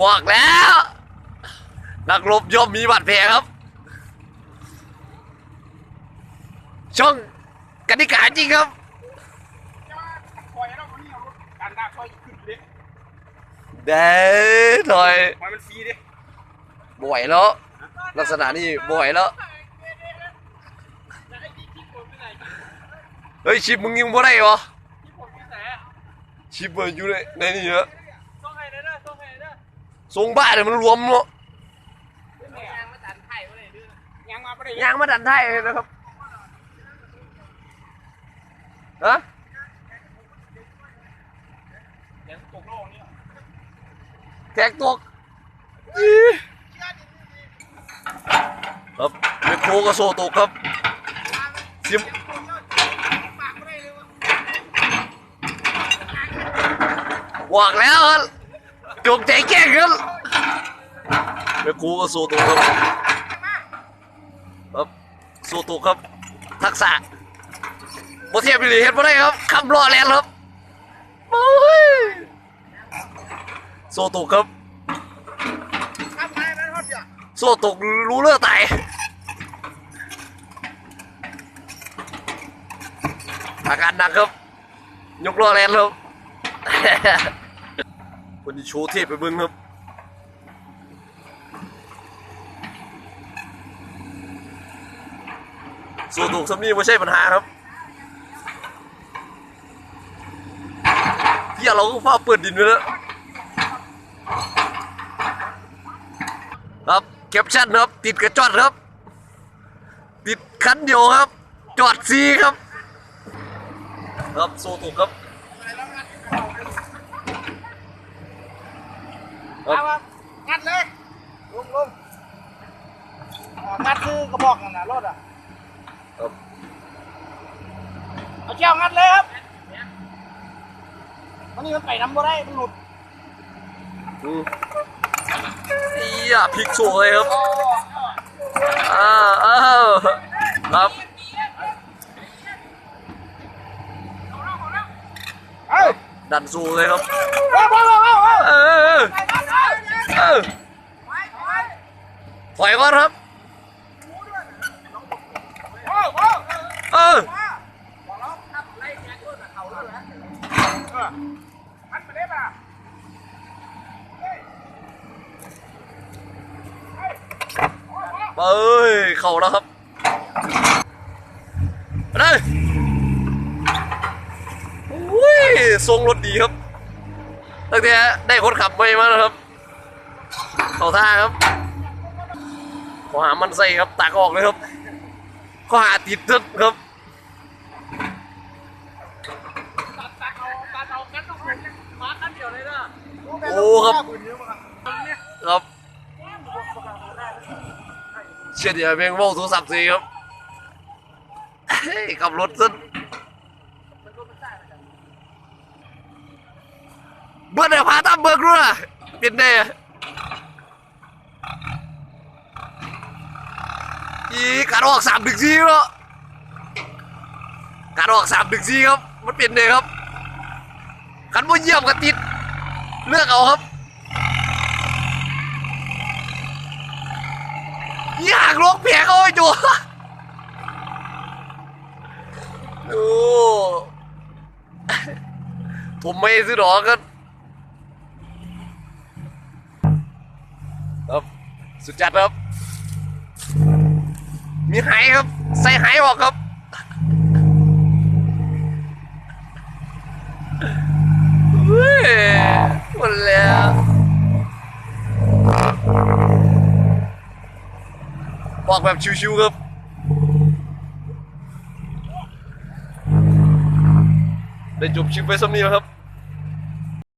บอกแล้ว นักรบย่อมมีบาดแผลครับ ช่องกติกาจริงครับคอยแล้วนี่เอารถการด่าคอยขึ้นดิเด้ถอยคอยมันฟรีดิบ่ไหวแล้ว ลักษณะนี้บ่ไหวแล้ว เฮ้ยชิปมึงยิงบ่ได้เหรอที่ผมที่ไหนชิปมันอยู่ในในนี่เนอะต้องให้เด้อต้องให้เด้อ ทรงบ้าเนี่ยมันรวมเนาะยางมาตันไข่มาเลยด้วยยางมาไม่ได้ยางมาดันไทยเลยนะครับฮะยางตกโลกนี่แทกตกอีครับเมโครก็โซตกครับซิมบอกแล้วครับ จงใจแกล้งครับเมโครก็โซตกครับครับโซตกครับ ทักษะบ่เทียบไปเลยเห็นบ่ได้ครับคำรอแลนครับโอ้ยโซตกครับทำไมมันฮอตจ้ะโซ่ตกรู้เลือดตายอาการหนักครับ ยกล้อแลนครับ คนที่โชว์เทพไปเบิ้งครับโซ่ตกสำนีไม่ใช่ปัญหาครับที่เราก็ฟ้าเปิดดินไปแล้วครับแคปชั่นครับ ติดกระจอดครับ ติดคันเดียวครับ จอดซีครับ ครับโซตุกครับ เอารับมางัดเลยลุงลุงงัดคือกระบอกนั่นนะรถอะครับเอาเจ้างัดเลยครับวันนี้มันไปน้ำบ่ได้มันหลุดอืมอีอะพลิกโซ่เลยครับอ้าวอ้าวครับเอ้ยดันโซ่เลยครับเอาเอาเอาเอา เออเออ ถอยก่อนครับ เออเอ้ย เข่าแล้วครับไปเลยอุ้ย ทรงรถดีครับ ตั้งแต่ได้คนขับไม่มาแล้วครับ เข้าท่าครับ ขอหามันใส่ครับตากออกเลยครับข้อหาติดทึกครับตัดตัดเอาตัดเอากันต้องมาคันเดียวเลยนะโอ้ครับครับเชื่อเดียวเพียงว่าโทรศัพท์สิครับเฮ้ยขับรถซะเบิร์ดเดี๋ยวพาตามเบิร์กรู้นะเป็นไง อีการออกสามดึกซีเนาะการออกสามดึกซีครับ มันเป็นไงครับขันบ่เยี่ยมกับติด เลือกเอาครับอยากลงเพียงโอ้ยจูโอ้ผมไม่ซื้อดอกกันครับ สุดจัดครับ มีไหครับ ใส่ไหออกครับเฮ้ยหมดแล้วบอกแบบชิวๆครับได้จบชิปไปสำนีแล้วครับ